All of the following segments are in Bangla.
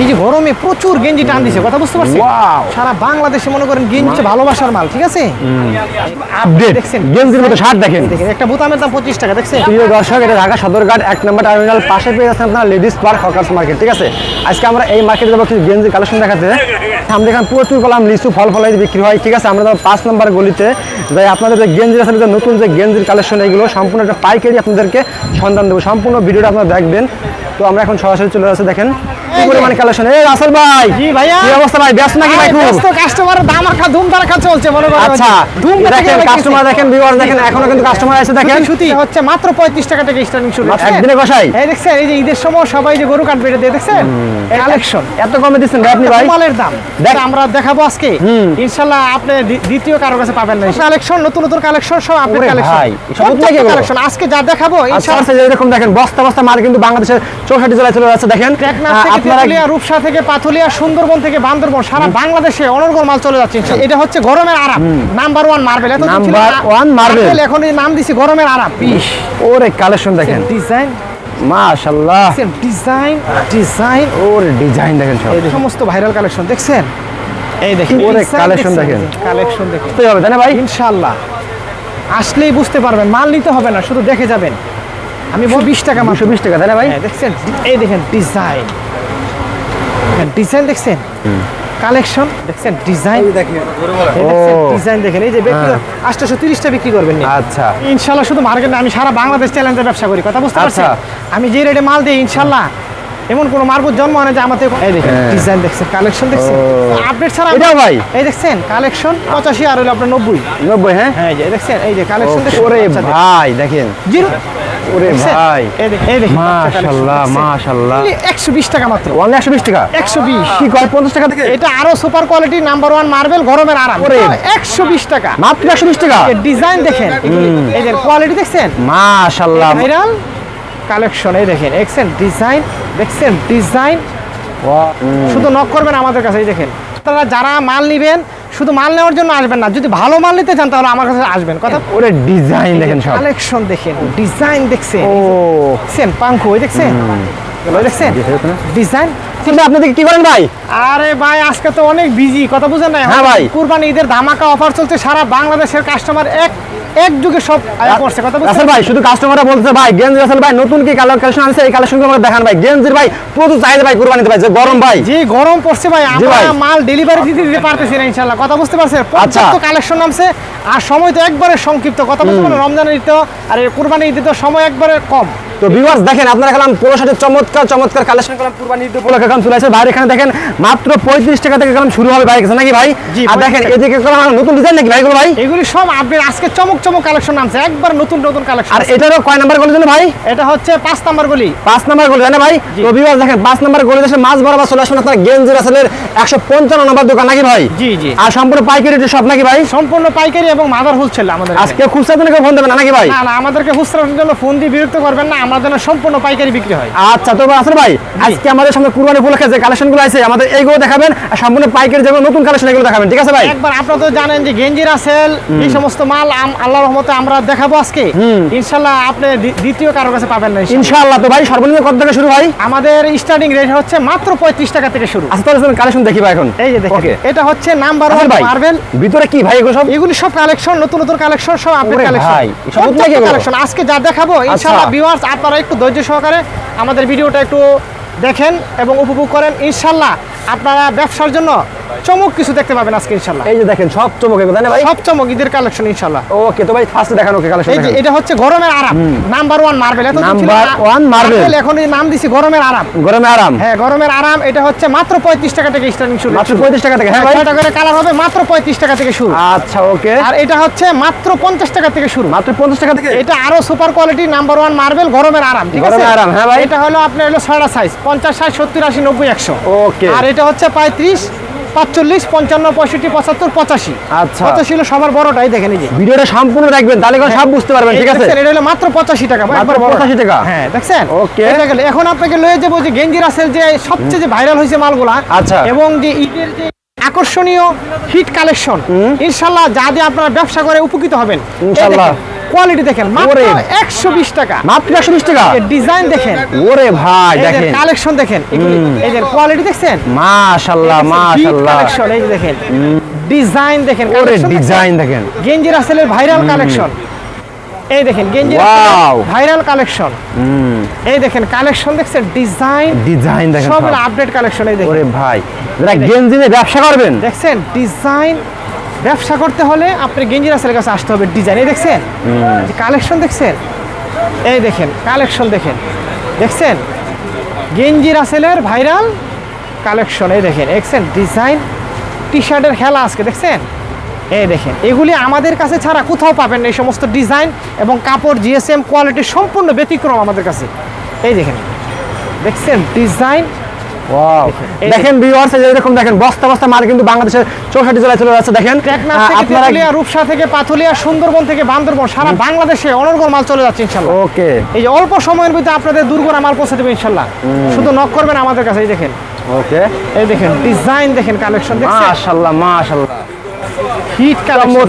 এই যে গরমে প্রচুর গেঞ্জি টান দিছে কথা বুঝতে পারছেন? সারা বাংলাদেশে মনে করেন গেঞ্জি হচ্ছে ভালোবাসার মাল ঠিক আছে? আপডেট দেখছেন? গেঞ্জির মতো শার্ট দেখেন। দেখেন একটা বোতামের দাম পঁচিশ টাকা দেখছেন? প্রিয় দর্শক এটা ঢাকা সদরঘাট এক নম্বর টার্মিনাল পাশে পেয়ে যাচ্ছেন আপনার লেডিস পার্ক হকার্স মার্কেট ঠিক আছে? আজকে আমরা এই মার্কেটে যাব কিছু গেঞ্জির কালেকশন দেখাতে। আমরা এখানে প্রচুর কলাম লিচু ফল ফলাই বিক্রি হয় ঠিক আছে? আমরা পাঁচ নম্বর গলিতে। যাই আপনাদের যে গেঞ্জির আছে যে নতুন যে গেঞ্জির কালেকশন এগুলো সম্পূর্ণ একটা পাইকারি আপনাদেরকে সন্ধান দেবো। সম্পূর্ণ ভিডিওটা আপনারা দেখবেন। তো আমরা এখন সরাসরি চলে আসছি দেখেন। কি পরিমাণে কালেকশন এই রাসেল ভাই জি ভাইয়া। কি অবস্থা ভাই? ব্যস্ত নাকি ভাই খুব? কাস্টমারের দাম রাখা ধুম ধারাখা চলছে মনে আচ্ছা ধুম দেখেন কাস্টমার দেখেন ভিউয়ার দেখেন এখনও কিন্তু কাস্টমার আছে দেখেন। সুতি হচ্ছে মাত্র পঁয়ত্রিশ টাকা থেকে স্টার্টিং শুরু একদিনে কষাই। এই দেখছেন এই যে ঈদের সময় সবাই যে গরু কাটবে এটা দেখছেন? কালেকশন এত কমে দিচ্ছেন ভাই আপনি ভাই? মালের দাম। দেখ। আমরা দেখাবো আজকে। ইনশাল্লাহ আপনি দ্বিতীয় কারও কাছে পাবেন না। কালেকশন নতুন নতুন কালেকশন সব কালেকশন আজকে যা দেখাবো আচ্ছা আচ্ছা, এরকম দেখেন বস্তা বস্তা মাল কিন্তু বাংলাদেশের চৌষট্টি জেলায় চলে যাচ্ছে দেখেন। আপনারা রূপসা থেকে পাথুলিয়া সুন্দরবন থেকে বান্দরবন সারা বাংলাদেশে অনর্গল মাল চলে যাচ্ছে এটা হচ্ছে গরমের আরাম। নাম্বার ওয়ান মার্বেল এত Number one marble। এখন এই নাম দিছি গরমের আরাম। ওরে কালেকশন দেখেন। ডিজাইন মাশাআল্লাহ ডিজাইন ডিজাইন ওরে ডিজাইন দেখেন সব। সমস্ত ভাইরাল কালেকশন দেখছেন? এই দেখেন ওরে collection দেখেন। কালেকশন দেখেন। বুঝতে হবে তাই না ভাই? ইনশাআল্লাহ আসলেই বুঝতে পারবেন মাল নিতে হবে না শুধু দেখে যাবেন। আমি বিশ টাকা মাসে বিশ টাকা তাই না ভাই? হ্যাঁ দেখছেন? এই দেখেন ডিজাইন ডিজাইন দেখছেন? কালেকশন দেখছেন? ডিজাইন ডিজাইন দেখেন এই যে ব্যক্তি আটশোশো তিরিশটা বিক্রি করবেন আচ্ছা। ইনশাল্লাহ শুধু মার্কেটে আমি সারা বাংলাদেশ চ্যালেঞ্জে ব্যবসা করি কথা বুঝতে পারছেন? আচ্ছা। আমি যে রেটে মাল দিই ইনশাল্লাহ। এমন কোনো মারবুত জন্ম হয় না যে আমাদের এই দেখেন হ্যাঁ। ডিজাইন দেখছেন কালেকশন দেখছেন। আপডেট ছাড়া এটাও ভাই? এই দেখছেন কালেকশন পঁচাশি আর হলো আপনার নব্বই। নব্বই হ্যাঁ? হ্যাঁ এই দেখছেন? এই যে কালেকশন দেখছেন ওরে ভাই দেখেন। জিরো ওরে ভাই। মাশাআল্লাহ মাশাআল্লাহ টাকা মাত্র। ওয়ান টাকা? কি কয় টাকা থেকে? এটা আরও super quality number one marble গরমের আরাম। ওরে। টাকা। মাত্র টাকা? ডিজাইন দেখেন। যে কোয়ালিটি দেখছেন? মাশাআল্লাহ ভাইরাল কালেকশন এই দেখেন ডিজাইন দেখছেন ডিজাইন শুধু নক করবেন আমাদের কাছে এই দেখেন। আপনারা যারা মাল নিবেন শুধু মাল নেওয়ার জন্য আসবেন না। যদি ভালো মাল নিতে চান তাহলে আমার কাছে আসবেন। কথা ওরে ডিজাইন দেখেন সব। কালেকশন দেখেন ডিজাইন দেখছেন। ও। সেম পাঙ্কু ওই দেখছেন? ওই দেখছেন? ডিজাইন চিন্তা আপনাদের কি করেন ভাই? আরে ভাই আজকে তো অনেক বিজি কথা বুঝেন না হ্যাঁ ভাই। কুরবানি ঈদের ধামাকা অফার চলছে সারা বাংলাদেশের কাস্টমার এক এক যুগে সব আয়া পড়ছে কথা বুঝছেন? ভাই শুধু কাস্টমাররা বলছে ভাই গেঞ্জি রাসেল ভাই নতুন কি কালার কালেকশন আনছে? এই কালেকশন আমাকে দেখান ভাই। গেঞ্জির ভাই প্রচুর চাহিদা ভাই কুরবানিতে ভাই যে গরম ভাই। যে গরম পড়ছে ভাই আমরা মাল ডেলিভারি দিতে দিতে পারতেছি না কথা বুঝতে পারছেন? পর্যাপ্ত কালেকশন নামছে আর সময় তো একবারে সংক্ষিপ্ত কথা বুঝতে পারলেন রমজানের ঈদ তো আর এই কুরবানি ঈদে তো সময় একবারে কম। তো ভিউয়ার্স দেখেন আপনারা খেলাম পুরো সাথে চমৎকার চমৎকার কালেকশন করলাম কুরবানি ঈদ উপলক্ষে এখন চলে আসে। বাইরে এখানে দেখেন মাত্র পঁয়ত্রিশ টাকা থেকে খেলাম শুরু হবে ভাই কাছে নাকি ভাই? আর দেখেন 35 এদিকে খেলাম নতুন ডিজাইন নাকি ভাই এগুলো ভাই? এগুলি সব আপডেট আজকে চমক চমক কালেকশন নামছে একবার নতুন নতুন কালেকশন আর এটারও কয় নাম্বার গলি জানো ভাই? এটা হচ্ছে পাঁচ নাম্বার গলি। পাঁচ নাম্বার গলি জানে ভাই? তো ভিউয়ার্স দেখেন পাঁচ নাম্বার গলি দেশে মাছ বরাবর চলে আসুন আপনার গেঞ্জি রাসেলের একশো পঞ্চান্ন নাম্বার দোকান নাকি ভাই? জি জি। আর সম্পূর্ণ পাইকারি সব নাকি ভাই? সম্পূর্ণ পাইকারি এবং মাদার হোলসেল আমাদের আজকে খুচরা দিনে ফোন দেবেন নাকি ভাই? না না আমাদেরকে খুচরার জন্য ফোন দিয়ে বিরক্ত করবেন না আমাদের জন্য সম্পূর্ণ পাইকারি বিক্রি হয়। আচ্ছা তো আসলে ভাই আজকে আমাদের সামনে কুরবানি উপলক্ষে যে কালেকশনগুলো আছে আমাদের এইগুলো দেখাবেন আর সম্পূর্ণ পাইকারি যেগুলো নতুন কালেকশন এগুলো দেখাবেন ঠিক আছে ভাই? একবার আপনারা তো জানেন যে গেঞ্জি রাসেল এই সমস্ত মাল আল্লাহর রহমতে আমরা দেখাবো আজকে। ইনশাল্লাহ আপনি দ্বিতীয় কারোর কাছে পাবেন না। ইনশাআল্লাহ তো ভাই সর্বনিম্ন কত থেকে শুরু ভাই আমাদের স্টার্টিং রেট হচ্ছে মাত্র পঁয়ত্রিশ টাকা থেকে শুরু। আচ্ছা তাহলে কালেকশন দেখি ভাই এখন। এই যে দেখেন এটা হচ্ছে নাম্বার আসল ওয়ান ভাই মার্বেল ভিতরে কি ভাই এগুলো সব? এগুলি সব কালেকশন নতুন নতুন কালেকশন সব আপডেট ওরে কালেকশন? কালেকশন আজকে যা দেখাবো ইনশাআল্লাহ ভিউয়ার্স আপনারা একটু ধৈর্য সহকারে আমাদের ভিডিওটা একটু দেখেন এবং উপভোগ করেন। ইনশাল্লাহ আপনারা ব্যবসার জন্য চমক কিছু দেখতে পাবেন আজকে ইনশাআল্লাহ। এই যে দেখেন সব চমক এগুলো না ভাই? সব চমক ঈদের কালেকশন ইনশাআল্লাহ। ওকে তো ভাই ফার্স্ট দেখান ওকে কালেকশন এই যে এটা হচ্ছে গরমের আরাম। নাম্বার ওয়ান মার্বেল এত Number one marble। এখন এই নাম দিছি গরমের আরাম। গরমে আরাম। হ্যাঁ গরমের আরাম এটা হচ্ছে মাত্র পঁয়ত্রিশ টাকা থেকে স্টার্টিং শুরু। মাত্র পঁয়ত্রিশ টাকা থেকে হ্যাঁ ভাই। ছয়টা করে কালার হবে মাত্র পঁয়ত্রিশ টাকা থেকে শুরু। আচ্ছা ওকে। আর এটা হচ্ছে মাত্র পঞ্চাশ টাকা থেকে শুরু। মাত্র পঞ্চাশ টাকা থেকে? এটা আরও super quality number one marble গরমের আরাম ঠিক আছে? গরমের আরাম, হ্যাঁ ভাই। এটা হলো আপনার হলো ছয়টা সাইজ পঞ্চাশ ষাট সত্তর আশি নব্বই একশো। ওকে। আর এটা হচ্ছে পঁয়ত্রিশ পাঁচচল্লিশ পঞ্চান্ন পঁয়ষট্টি পঁচাত্তর পঁচাশি আচ্ছা। পঁচাশি হলো সবার বড়টাই দেখেন এই যে ভিডিওটা সম্পূর্ণ দেখবেন তাহলে করে সব বুঝতে পারবেন ঠিক আছে এটা হলো মাত্র পঁচাশি টাকা মাত্র। 85 টাকা? হ্যাঁ দেখছেন গেলে এখন আপনাকে লয়ে যাব যে গেঞ্জি রাসেল যে সবচেয়ে যে ভাইরাল হয়েছে মালগুলা আচ্ছা। এবং যে ঈদের যে আকর্ষণীয় হিট কালেকশন ইনশাল্লাহ যা দিয়ে আপনারা ব্যবসা করে উপকৃত হবেন ইনশাল্লাহ। দেখেন, কোয়ালিটি দেখেন মাত্র ওরে। একশো বিশ টাকা। মাত্র একশো বিশ টাকা? ডিজাইন দেখেন। ওরে ভাই দেখেন। কালেকশন দেখেন এই যে কোয়ালিটি দেখছেন? মাশাল্লাহ মাশাল্লাহ। কালেকশন এই দেখেন। ডিজাইন দেখেন ওরে ডিজাইন দেখেন। গেঞ্জি রাসেলের ভাইরাল কালেকশন এই দেখেন গেঞ্জি! ভাইরাল কালেকশন হুম। এই দেখেন কালেকশন দেখছেন ডিজাইন ডিজাইন দেখেন সব। আপডেট কালেকশন এই দেখেন। ওরে ভাই যারা গেঞ্জি নিয়ে ব্যবসা করবেন। দেখছেন ডিজাইন ব্যবসা করতে হলে আপনি গেঞ্জি রাসেলের কাছে আসতে হবে ডিজাইন এই দেখছেন? কালেকশন দেখছেন? এই দেখেন কালেকশন দেখেন। দেখছেন? গেঞ্জি রাসেলের ভাইরাল কালেকশন এই দেখেন। দেখছেন? ডিজাইন টি শার্টের খেলা আজকে দেখছেন? এই দেখেন। এগুলি আমাদের কাছে ছাড়া কোথাও পাবেন না এই সমস্ত ডিজাইন এবং কাপড় জিএসএম কোয়ালিটি সম্পূর্ণ ব্যতিক্রম আমাদের কাছে। এই দেখেন। দেখছেন? ডিজাইন দেখেন। ভিউয়ার্স এরকম দেখেন বস্তা বস্তা মাল কিন্তু বাংলাদেশের চৌষট্টি জেলায় চলে যাচ্ছে। দেখেন আপনারা রূপসা থেকে পাথুলিয়া সুন্দরবন থেকে বান্দরবন সারা বাংলাদেশে অনর্গল মাল চলে যাচ্ছে ইনশাল্লাহ। ওকে। এই যে অল্প সময়ের ভিতরে আপনাদের মাল পৌঁছে দেবে ইনশাল্লাহ। শুধু নক করবেন আমাদের কাছে এই দেখেন। ওকে। এই দেখেন ডিজাইন দেখেন কালেকশন মাশাআল্লাহ মাশাআল্লাহ। Hit collection.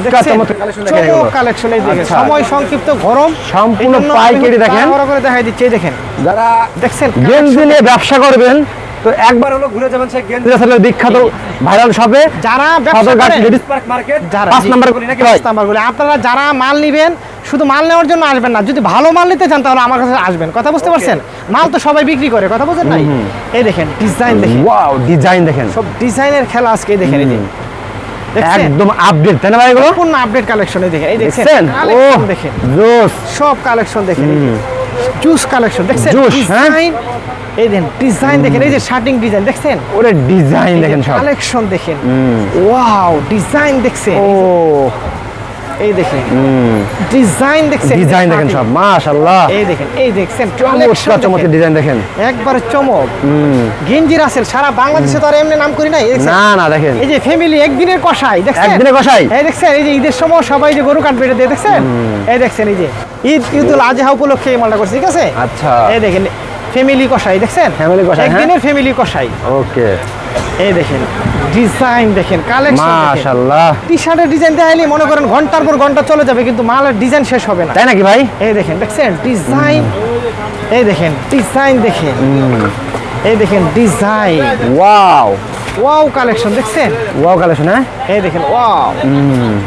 কালেকশন এই দেখেন। আচ্ছা। সময় সংক্ষিপ্ত গরম। সম্পূর্ণ পাইকারি দেখেন। করে দেখাই দিচ্ছি দেখেন। যারা দেখছেন? গেঞ্জি নিয়ে ব্যবসা করবেন তো একবার হলো ঘুরে যাবেন সেই গেঞ্জি। রাসেলের বিখ্যাত ভাইরাল শপে যারা লেডিস পার্ক মার্কেট যারা পাঁচ নাম্বার গলি নাকি পাঁচ নাম্বারগুলি। আপনারা যারা মাল নিবেন শুধু মাল নেওয়ার জন্য আসবেন না যদি ভালো মাল নিতে চান তাহলে আমার কাছে আসবেন। কথা বুঝতে পারছেন? মাল তো সবাই বিক্রি করে কথা বুঝেন নাই? এই দেখেন ডিজাইন দেখেন। ওয়াও ডিজাইন দেখেন। সব ডিজাইনের খেলা আজকে দেখেন এই একদম আপডেট তাই না ভাই এগুলো? আপডেট কালেকশন এই দেখেন এই ও দেখেন। জোস। সব কালেকশন দেখেন জুস কালেকশন দেখছেন? হ্যাঁ? ডিজাইন এই দেন ডিজাইন দেখেন এই যে শার্টিং ডিজাইন দেখছেন? ওরে ডিজাইন দেখেন সব। কালেকশন দেখেন। ওয়াও ডিজাইন দেখছেন। ও। এই দেখেন। ডিজাইন দেখছেন ডিজাইন দেখেন সব। মাশাআল্লাহ। এই দেখেন এই দেখছেন চমৎকার চমৎকার ডিজাইন দেখেন। একবারে চমক। গেঞ্জি রাসেল সারা বাংলাদেশে তো আর এমনি নাম করি নাই না না দেখেন। এই যে ফ্যামিলি একদিনের কষাই দেখছেন? একদিনে কষাই? এই দেখছেন এই যে ঈদের সময় সবাই যে গরু কাটবে এটা দিয়ে দেখছেন? এই দেখছেন এই যে ঈদ ঈদুল আজহা উপলক্ষে এই মালটা করছে ঠিক আছে? আচ্ছা। এই দেখেন ফ্যামিলি কষাই দেখছেন? Family কষাই? একদিনের ফ্যামিলি কষাই ওকে এই দেখেন ডিজাইন দেখেন কালেকশন মাশাআল্লাহ। টি শার্টের ডিজাইন দেখাইলে মনে করেন ঘণ্টার পর ঘণ্টা চলে যাবে কিন্তু মালের ডিজাইন শেষ হবে না। তাই নাকি ভাই? এই দেখেন দেখছেন? ডিজাইন এই দেখেন ডিজাইন দেখেন। এই দেখেন ডিজাইন ওয়াও ওয়াও কালেকশন দেখছেন? ওয়াও কালেকশন হ্যাঁ? এই দেখেন ওয়াও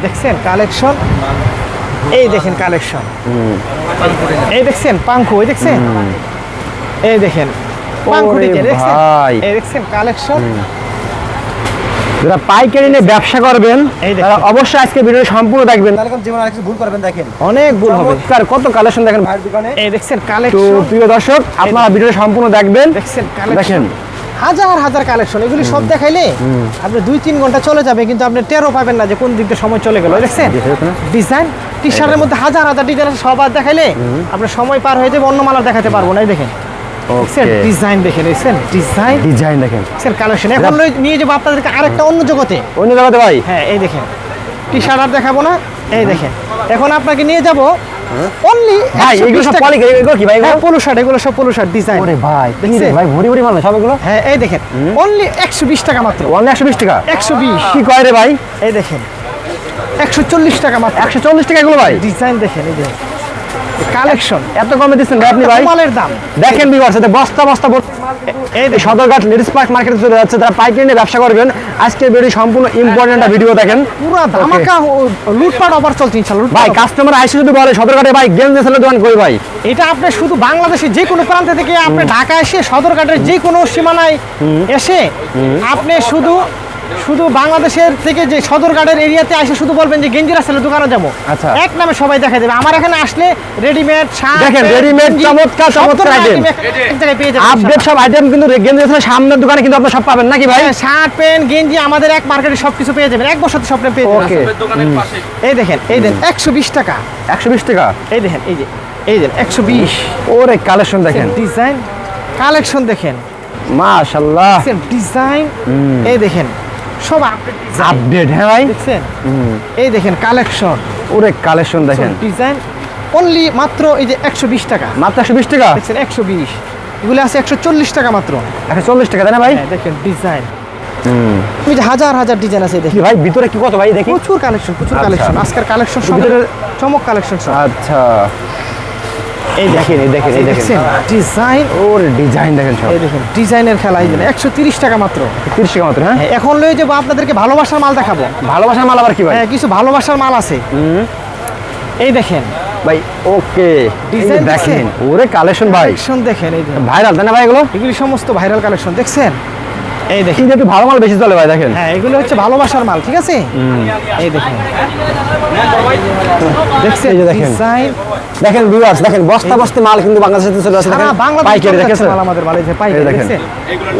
দেখছেন কালেকশন এই দেখেন কালেকশন এই দেখছেন পাঙ্কু এই দেখছেন? এই দেখেন পাঙ্কু দেখেন দেখছেন। এই দেখছেন কালেকশন যারা পাইকারি নিয়ে ব্যবসা করবেন তারা অবশ্যই আজকে ভিডিও সম্পূর্ণ দেখবেন। তাহলে আর ভুল করবেন দেখেন। অনেক ভুল হবে। কত কালেকশন দেখেন? ভাইয়ের দোকানে। এই দেখছেন তো প্রিয় দর্শক আপনারা ভিডিও সম্পূর্ণ দেখবেন। দেখছেন দেখেন। হাজার হাজার কালেকশন এগুলি সব দেখাইলে আপনি দুই তিন ঘণ্টা চলে যাবে কিন্তু আপনি টেরও পাবেন না যে কোন দিক দিয়ে সময় চলে গেল। দেখছেন? ডিজাইন টি শার্টের মধ্যে হাজার হাজার ডিজাইন আছে সব আর দেখাইলে আপনার সময় পার হয়ে যাবে অন্য মালা দেখাতে পারব না। দেখেন। ওকে ডিজাইন দেখেন দেখছেন ডিজাইন ডিজাইন দেখেন। দেখছেন কালেকশন এখন নিয়ে যাব আপনাদেরকে আরেকটা অন্য জগতে। অন্য জায়গাতে ভাই? হ্যাঁ এই দেখেন। টি শার্ট আর দেখাবো না এই দেখেন। এখন আপনাকে নিয়ে যাব অনলি ভাই এগুলো সব পলি এগুলো কি ভাই এগুলো? পোলো শার্ট এগুলো সব পোলো শার্ট ডিজাইন ওরে ভাই দেখছেন? ভাই ভরি ভরি মাল সব এগুলো? হ্যাঁ এই দেখেন। অনলি একশো বিশ টাকা মাত্র। একশো বিশ টাকা? একশো বিশ। কি কয় রে ভাই? এই দেখেন। একশো চল্লিশ টাকা মাত্র। একশো চল্লিশ টাকা এগুলো ভাই? ডিজাইন দেখেন এই দেখেন। কালেকশন এত কমে দিচ্ছেন আপনি ভাই? মালের দাম। দেখেন বিভার সাথে বস্তা বস্তা এই সদরঘাট লেডিস পার্ক মার্কেটে চলে যাচ্ছে তারা পাইকারি নিয়ে ব্যবসা করবেন। আজকে ভিডিও সম্পূর্ণ ইম্পর্টেন্ট ভিডিও দেখেন। পুরো ধামাকা লুটপাট অফার চলছে ইনশাল্লাহ ভাই কাস্টমার আইসে যদি বলে সদরঘাটে ভাই গেম দেশের দোকান কই ভাই। এটা আপনি শুধু বাংলাদেশের যে কোনো প্রান্ত থেকে আপনি ঢাকা এসে সদরঘাটের যে কোনো সীমানায় এসে আপনি শুধু শুধু বাংলাদেশের থেকে যে সদরঘাটের এরিয়াতে আসে শুধু বলবেন যে গেঞ্জি রাসেলের দোকানে যাব। আচ্ছা। এক নামে সবাই দেখা দেবে। আমার এখানে আসলে রেডিমেড শার্ট দেখেন, গেঞ্জি, চমৎকার, চমৎকার যাবেন আপডেট সব আইটেম কিন্তু গেম দেশের সামনের দোকানে কিন্তু আপনার সব পাবেন নাকি ভাই? শার্ট প্যান্ট গেঞ্জি আমাদের এক মার্কেটে সবকিছু পেয়ে যাবেন। এক বছর সব পেয়ে যাবেন। ওকে এই দেখেন এই দেন একশো বিশ টাকা। একশো বিশ টাকা? এই দেখেন এই যে এই দেন একশো বিশ। ওরে কালেকশন দেখেন। ডিজাইন কালেকশন দেখেন। মাশাল্লাহ ডিজাইন এই দেখেন। সব আপডেট আপডেট হ্যাঁ ভাই? দেখছেন? এই দেখেন কালেকশন ওরে কালেকশন দেখেন। ডিজাইন অনলি মাত্র এই যে একশো বিশ টাকা। মাত্র একশো বিশ টাকা? দেখছেন একশো বিশ। এগুলো আছে একশো চল্লিশ টাকা মাত্র। একশো চল্লিশ টাকা তাই না ভাই? হ্যাঁ দেখেন ডিজাইন আমি যে হাজার হাজার ডিজাইন আছে দেখেন। ভাই ভিতরে কি কত ভাই দেখি? প্রচুর কালেকশন প্রচুর আচ্ছা। কালেকশন আজকের কালেকশন সব চমক কালেকশন সব। আচ্ছা। এই দেখেন এই দেখেন এই দেখেন। ডিজাইন ওর ডিজাইন দেখেন সব। এই দেখেন ডিজাইনের খেলা এই একশো তিরিশ টাকা মাত্র। তিরিশ টাকা মাত্র হ্যাঁ? হ্যাঁ, এখন লয়ে যাব আপনাদেরকে ভালোবাসার মাল দেখাবো। ভালোবাসার মাল আবার কি ভাই? হ্যাঁ কিছু ভালোবাসার মাল আছে। এই দেখেন। ভাই ওকে। দেখেন? ওরে কালেকশন ভাই। কালেকশন দেখেন এই ভাইরাল তাই না ভাই এগুলো? এগুলি সমস্ত ভাইরাল কালেকশন দেখছেন? এই দেখেন। কিন্তু একটু ভালো মাল বেশি চলে ভাই দেখেন। হ্যাঁ এগুলো হচ্ছে ভালোবাসার মাল ঠিক আছে? এই দেখেন। দেখছেন? এই যে দেখেন। ডিজাইন দেখেন ভিউয়ার্স দেখেন বস্তা বস্তা মাল কিন্তু বাংলাদেশে চলে আসে দেখেন। পাইকারি দেখেন আমাদের মাল মালে যে পাইকারি দেখেন।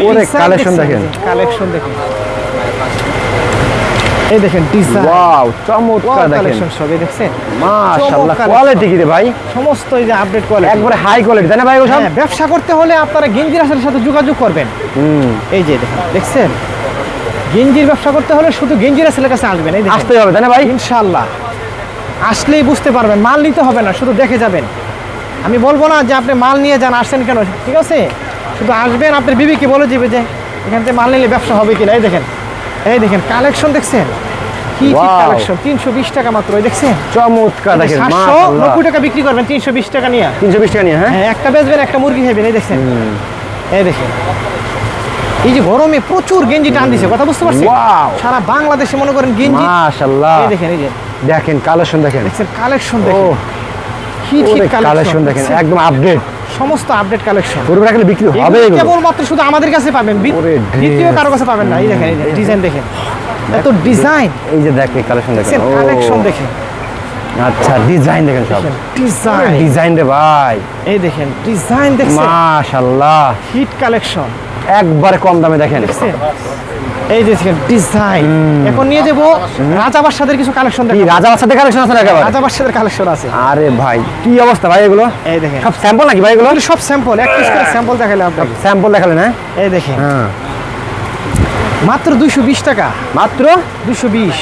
ওরে কালেকশন দেখেন। কালেকশন দেখেন। এই দেখেন ডিজাইন ওয়াও চমৎকার দেখেন। কালেকশন সব এই দেখছেন। মাশাআল্লাহ কোয়ালিটি কি রে ভাই? সমস্ত এই যে আপডেট কোয়ালিটি একবারে হাই কোয়ালিটি তাই না ভাই এগুলো সব হ্যাঁ ব্যবসা করতে হলে আপনারা আসলের সাথে যোগাযোগ করবেন। হুম। এই যে দেখেন দেখছেন? গেঞ্জির ব্যবসা করতে হলে শুধু গেঞ্জির আসলের কাছে আসবেন। এই আসতে হবে তাই না ভাই? ইনশাল্লাহ আসলেই বুঝতে পারবেন মাল নিতে হবে না শুধু দেখে যাবেন। আমি বলব না যে আপনি মাল নিয়ে যান আসছেন কেন? ঠিক আছে? শুধু আসবেন আপনার বিবিকে বলে দিবে যে এখান থেকে মাল নিলে ব্যবসা হবে কিনা এই দেখেন। এই দেখেন কালেকশন দেখছেন? কি কি কালেকশন তিনশো বিশ টাকা মাত্র দেখছেন? চমৎকার দেখেন নব্বই টাকা বিক্রি করবেন তিনশো বিশ টাকা নিয়ে? 320 টাকা নিয়ে হ্যাঁ? হ্যাঁ একটা বেচবেন একটা মুরগি খাবেন এই দেখছেন? এই দেখেন। এই যে গরমে প্রচুর গেঞ্জি টান দিছে কথা বুঝতে পারছেন? সারা বাংলাদেশে মনে করেন গেঞ্জি। মাশাআল্লাহ। এই দেখেন এই যে। দেখেন কালেকশন দেখেন। দেখছেন কালেকশন দেখেন। হিট কালেকশন কালেকশন দেখেন একদম আপডেট সমস্ত আপডেট কালেকশন গরুর রাখলে বিক্রি হবে কেবলমাত্র শুধু আমাদের কাছে পাবেন। দ্বিতীয় কারও কাছে পাবেন না। এই দেখেন এই ডিজাইন দেখেন। এত ডিজাইন এই যে দেখেন। কালেকশন দেখেন কালেকশন দেখেন। আচ্ছা ডিজাইন দেখেন সব। ডিজাইন ডিজাইন রে ভাই। এই দেখেন ডিজাইন দেখছেন। মাশাআল্লাহ। হিট কালেকশন একবারে কম দামে দেখেন। এই দেখেন ডিজাইন এখন নিয়ে যাব রাজা বাদশাদের কিছু কালেকশন কি দেখেন রাজা কালেকশন আছে একেবারে? রাজা বাদশাদের কালেকশন আছে। আরে ভাই কি অবস্থা ভাই এগুলো? এই দেখেন। সব স্যাম্পল নাকি ভাই এগুলো? সব স্যাম্পল এক পিস করে স্যাম্পল আপনাকে। স্যাম্পল দেখালেন হ্যাঁ? এই দেখেন। হ্যাঁ। মাত্র দুইশো বিশ টাকা। মাত্র? দুইশো বিশ।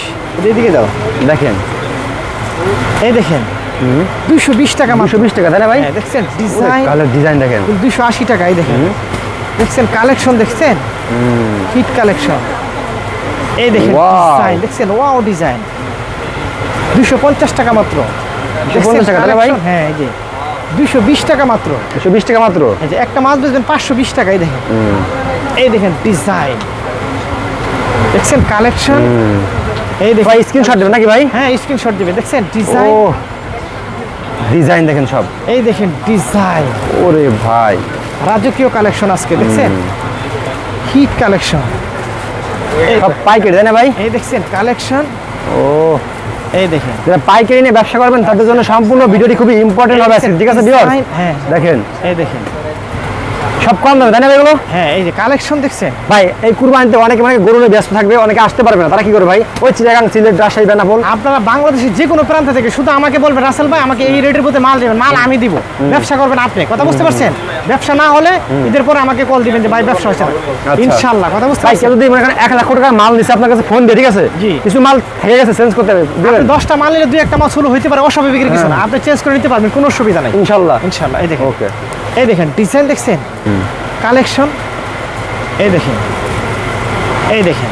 এদিকে যাও দেখেন। এই দেখেন। দুইশো বিশ টাকা মাত্র। বিশ টাকা তাই না ভাই? হ্যাঁ, দেখছেন? ডিজাইন ডিজাইন দেখেন। দুইশো আশি টাকা এই দেখেন। দেখছেন? কালেকশন দেখছেন? হিট কালেকশন এই দেখেন ডিজাইন দেখছেন? ওয়াও ডিজাইন দুইশো পঞ্চাশ টাকা মাত্র। 250 টাকা, তাহলে ভাই? হ্যাঁ এই যে। দুইশো বিশ টাকা মাত্র। দুশো বিশ টাকা মাত্র? এই যে একটা মাছ বেচবেন পাঁচশো বিশ টাকা এই দেখেন। এই দেখেন ডিজাইন দেখছেন? কালেকশন এই দেখেন। ভাই স্ক্রিনশট দেবেন নাকি ভাই? হ্যাঁ স্ক্রিনশট দিবে দেখছেন? ডিজাইন ডিজাইন দেখেন সব। এই দেখেন ডিজাইন ওরে ভাই। রাজকীয় কালেকশন আজকে দেখছেন? হিট কালেকশন সব পাইকারি তাই না ভাই? এই দেখছেন কালেকশন ও। এই দেখেন। যারা পাইকারি নিয়ে ব্যবসা করবেন তাদের জন্য সম্পূর্ণ ভিডিওটি খুবই ইম্পর্টেন্ট হবে ঠিক আছে বিয়র হ্যাঁ। দেখেন। এই দেখেন। সব কম দামে তাই না এগুলো হ্যাঁ এই যে কালেকশন দেখছেন ভাই এই কুরবানিতে অনেকে মানে গরু নিয়ে ব্যস্ত থাকবে অনেকে আসতে পারবে না। তারা কি করবে ভাই? ওই চিটাগাং সিলেট রাজশাহী বেনাপোল। আপনারা বাংলাদেশের যে কোনো প্রান্ত থেকে শুধু আমাকে বলবেন রাসেল ভাই আমাকে এই রেটের মধ্যে মাল দেবেন মাল আমি দিব। ব্যবসা করবেন আপনি। কথা বুঝতে পারছেন? ব্যবসা না হলে ঈদের পরে আমাকে কল দিবেন যে ভাই ব্যবসা হচ্ছে না। আচ্ছা। ইনশাল্লাহ কথা বুঝতে ভাই পারছেন? যদি মনে করেন এক লাখ টাকার মাল নিচ্ছে আপনার কাছে ফোন দিয়ে ঠিক আছে? কিছু মাল থেকে গেছে চেঞ্জ করতে হবে দশটা মাল নিলে দুই একটা মাল শুরু হইতে পারে অস্বাভাবিকের কিছু না। আপনি চেঞ্জ করে নিতে পারবেন কোনো অসুবিধা নাই। ইনশাল্লাহ ইনশাল্লাহ এই দেখেন। ওকে এই দেখেন ডিজাইন দেখছেন? কালেকশন এই দেখেন। এই দেখেন।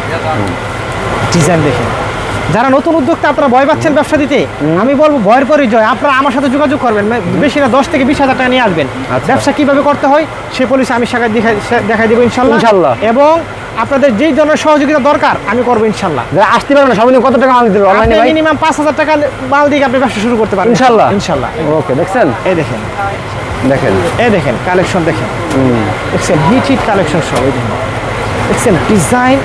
ডিজাইন দেখেন। যারা নতুন উদ্যোক্তা আপনারা ভয় পাচ্ছেন ব্যবসা দিতে? আমি বলব ভয়ের পরিচয়। আপনারা আমার সাথে যোগাযোগ করবেন। বেশি না দশ থেকে বিশ হাজার টাকা নিয়ে আসবেন। আচ্ছা। ব্যবসা কীভাবে করতে হয় সে পলিসি আমি শাখায় দেখাই দেখাই দেবো ইনশাল্লাহ। ইনশাল্লাহ। এবং আপনাদের যেই ধরনের সহযোগিতা দরকার আমি করব ইনশাল্লাহ। যারা আসতে পারবেন না সবাই কত টাকা মাল দিতে অনলাইনে মিনিমাম পাঁচ হাজার টাকা মাল দিয়ে আপনি ব্যবসা শুরু করতে পারেন ইনশাল্লাহ। ইনশাল্লাহ। ওকে দেখছেন? এই দেখেন। দেখেন। এ দেখেন কালেকশন দেখেন। দেখছেন হিট হিট কালেকশন সব এই দেখেন। দেখছেন ডিজাইন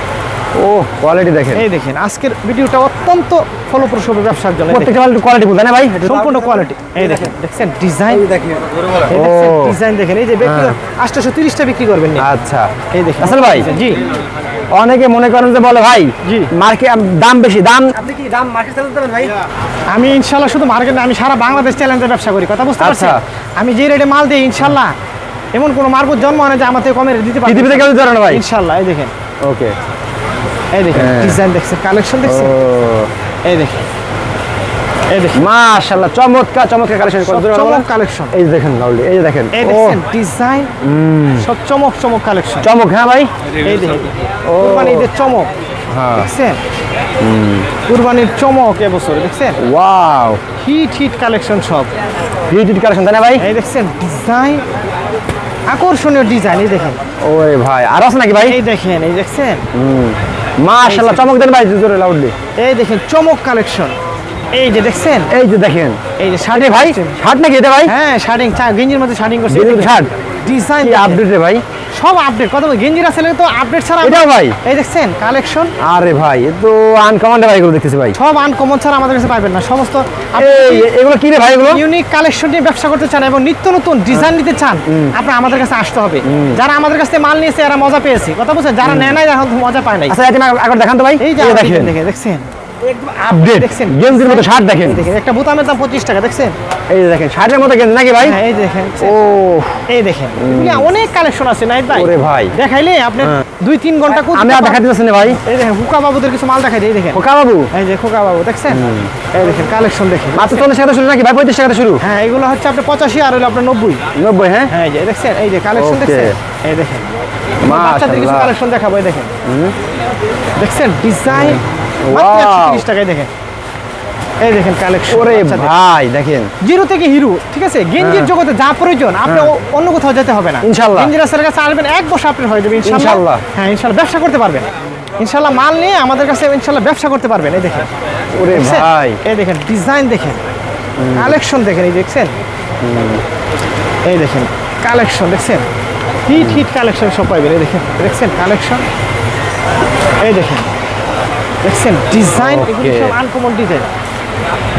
ও কোয়ালিটি দেখেন। এই দেখেন আজকের ভিডিওটা অত্যন্ত ফলপ্রসূ হবে ব্যবসার জন্য। দেখেন, প্রত্যেকটা কোয়ালিটি বলতে না ভাই? সম্পূর্ণ কোয়ালিটি এই দেখেন দেখছেন? ডিজাইন ও। ডিজাইন দেখেন। এই যে ব্যক্তি আটশোশো তিরিশটা বিক্রি করবেন আচ্ছা। এই দেখেন। আসল ভাই জি। অনেকে মনে করেন যে বলে ভাই জি। মার্কেট দাম বেশি দাম আমি ইনশাল্লাহ শুধু মার্কেটে আমি সারা বাংলাদেশ চ্যালেঞ্জের ব্যবসা করি। কথা বুঝতে পারছেন? আচ্ছা। আমি যে রেটে মাল দিই ইনশাল্লাহ। এমন কোনো মার্কেট জন্ম হয় না যে আমার থেকে কমে দিতে পারবে। পৃথিবীতে কেউ পারে না ভাই। ইনশাল্লাহ এই দেখেন। ওকে এই দেখেন হ্যাঁ। ডিজাইন দেখছেন কালেকশন দেখছেন? এই দেখেন এই দেখেন। মাশাআল্লাহ চমৎকার চমৎকার কালেকশন চমক কালেকশন এই দেখেন লাউলি এই যে দেখেন এই ও। দেখছেন ডিজাইন সব চমক চমক কালেকশন চমক হ্যাঁ ভাই? এই দেখেন কুরবানি ঈদের চমক হ্যাঁ। দেখছেন? কুরবানির চমক এবছর দেখছেন? ওয়াও। হিট হিট কালেকশন সব। হিট হিট কালেকশন তাই না ভাই? এই দেখছেন ডিজাইন আকর্ষণীয় ডিজাইন এই দেখেন। ওরে ভাই আর আছে নাকি ভাই? এই দেখেন এই দেখছেন? মাশাআল্লাহ চমক দেন ভাই জোরে লাউডলি এই দেখেন চমক কালেকশন এই যে দেখছেন? এই যে দেখেন। এই যে শাড়ি ভাই শার্ট নাকি এটা ভাই? হ্যাঁ শার্টিং গেঞ্জির মধ্যে শার্টিং করছে। শার্ট? ডিজাইন আপডেট রে ভাই? সব আপডেট কত গেঞ্জির আসলে তো আপডেট ছাড়া এটাও ভাই? এই দেখছেন কালেকশন আরে ভাই এ তো আনকমন ভাই এগুলো দেখতেছি ভাই। সব আনকমন ছাড়া আমাদের কাছে পাবেন না। সমস্ত এগুলো কি রে ভাই এগুলো? ইউনিক কালেকশন নিয়ে ব্যবসা করতে চান এবং নিত্য নতুন ডিজাইন নিতে চান আপনার আমাদের কাছে আসতে হবে। যারা আমাদের কাছে মাল নিয়েছে এরা মজা পেয়েছে। কথা বলছেন যারা নেয় নাই এখন মজা পায় নাই। আচ্ছা এটা একবার দেখান তো ভাই। এই দেখেন দেখেন। দেখছেন আপডেট দেখছেন? গেঞ্জির মতো শার্ট দেখেন। দেখেন একটা বোতামের দাম পঁচিশ টাকা দেখছেন? এই যে দেখেন শার্টের মতো গেঞ্জি নাকি ভাই? হ্যাঁ এই দেখেন ও এই দেখেন অনেক কালেকশন আছে নাইট ভাই। ওরে ভাই। দেখাইলে আপনি হ্যাঁ। দুই তিন ঘণ্টা করতে আমি আর দেখাতে পারছি না ভাই। এই দেখেন হুকা বাবুদের কিছু মাল দেখাই দিই, দেখেন। খোকা বাবু? এই যে খোকা বাবু দেখছেন? এই দেখেন কালেকশন দেখেন। মাত্র চল্লিশ টাকা শুরু নাকি ভাই? পঁয়ত্রিশ টাকা শুরু। হ্যাঁ এগুলো হচ্ছে আর হলো আপনার নব্বই। নব্বই হ্যাঁ? হ্যাঁ এই যে দেখছেন? এই যে কালেকশন Okay. দেখছেন? এই দেখেন। বাচ্চাদের কিছু কালেকশন দেখাবো এই দেখেন। দেখছেন? ডিজাইন টাকায় দেখেন। এই দেখেন কালেকশন ওরে ভাই দেখেন। জিরো থেকে হিরো ঠিক আছে? গেঞ্জির জগতে যা প্রয়োজন আপনি হ্যাঁ। অন্য কোথাও যেতে হবে না। কাছে আসবেন এক বছর আপনার হয়ে যাবে। হ্যাঁ ব্যবসা করতে পারবেন। মাল নিয়ে আমাদের কাছে ব্যবসা করতে পারবেন এই দেখেন। ওরে ভাই। এই দেখেন ডিজাইন দেখেন। কালেকশন দেখেন এই দেখছেন? এই দেখেন কালেকশন দেখছেন? হিট হিট কালেকশন সব পাইবেন এই দেখেন দেখছেন? কালেকশন এই দেখেন। দেখছেন? ডিজাইন এগুলো Okay. সব আনকমন ডিজাইন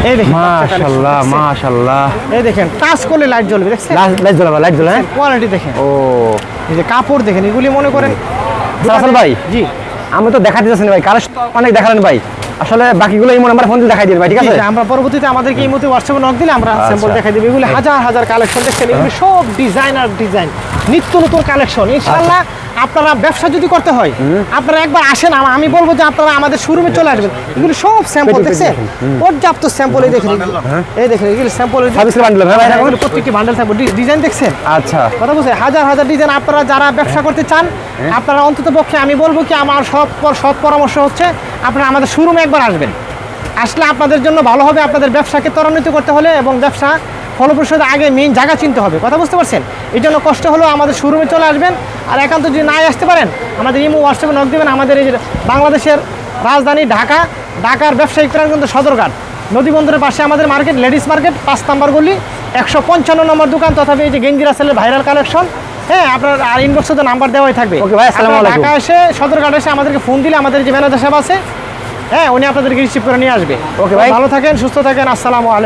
এই দেখেন বাচ্চা মাশাআল্লাহ মাশাআল্লাহ এই দেখেন টাচ করলে লাইট জ্বলবে দেখছেন? লাইট হ্যাঁ? কোয়ালিটি দেখেন। ও। এই যে কাপড় দেখেন এগুলি মনে করেন হাসান ভাই জি। আমি তো দেখাতে যাচ্ছি না ভাই অনেক দেখালেন ভাই। আসলে বাকিগুলো এই নাম্বার ফোন দিয়ে দেখাই দিন ভাই ঠিক আছে? আমরা পরবর্তীতে আমাদেরকে এই মুহূর্তে হোয়াটসঅ্যাপে নক দিলে আমরা আচ্ছা। স্যাম্পল দেখাই দেবো। এগুলি হাজার হাজার কালেকশন দেখছেন? এগুলি সব ডিজাইন আর ডিজাইন নিত্য নতুন কালেকশন ইনশাআল্লাহ আপনারা ব্যবসা যদি করতে হয় আপনারা একবার আসেন আমি বলব যে আপনারা আমাদের শোরুমে চলে আসবেন। এগুলি সব স্যাম্পল দেখছেন? পর্যাপ্ত স্যাম্পল এই দেখেন। এই দেখেন এগুলি স্যাম্পল সার্ভিস বান্ডেল হ্যাঁ ভাই এখন প্রত্যেকটি বান্ডেল থাকবে ডিজাইন দেখছেন? আচ্ছা। কথা বলছে? হাজার হাজার ডিজাইন আপনারা যারা ব্যবসা করতে চান আপনারা অন্তত পক্ষে আমি বলব কি আমার সব পর- সৎ পরামর্শ হচ্ছে আপনারা আমাদের শোরুমে একবার আসবেন। আসলে আপনাদের জন্য ভালো হবে আপনাদের ব্যবসাকে ত্বরান্বিত করতে হলে এবং ব্যবসা ফলপ্রসূ আগে মেইন জায়গা চিনতে হবে। কথা বুঝতে পারছেন? এই জন্য কষ্ট হলো আমাদের শোরুমে চলে আসবেন আর একান্ত যদি নাই আসতে পারেন আমাদের ইমো হোয়াটসঅ্যাপে নক দেবেন। আমাদের এই যে বাংলাদেশের রাজধানী ঢাকা ঢাকার ব্যবসায়িক প্রাণকেন্দ্র সদরঘাট। নদীবন্দরের পাশে আমাদের মার্কেট লেডিস মার্কেট পাঁচ নম্বর গলি একশো পঞ্চান্ন নম্বর দোকান তথাপি এই যে গেঞ্জিরা সেলের ভাইরাল কালেকশন হ্যাঁ আপনার আর ইনবক্সে তো নাম্বার দেওয়াই থাকবে। Okay ভাই, আসসালামু আলাইকুম। ঢাকা এসে সদরঘাট এসে আমাদেরকে ফোন দিলে আমাদের যে ম্যানেজার সাহেব আছে হ্যাঁ উনি আপনাদেরকে রিসিভ করে নিয়ে আসবে। ওকে ভাই। ভালো থাকেন সুস্থ থাকেন আসসালামু আলাইকুম।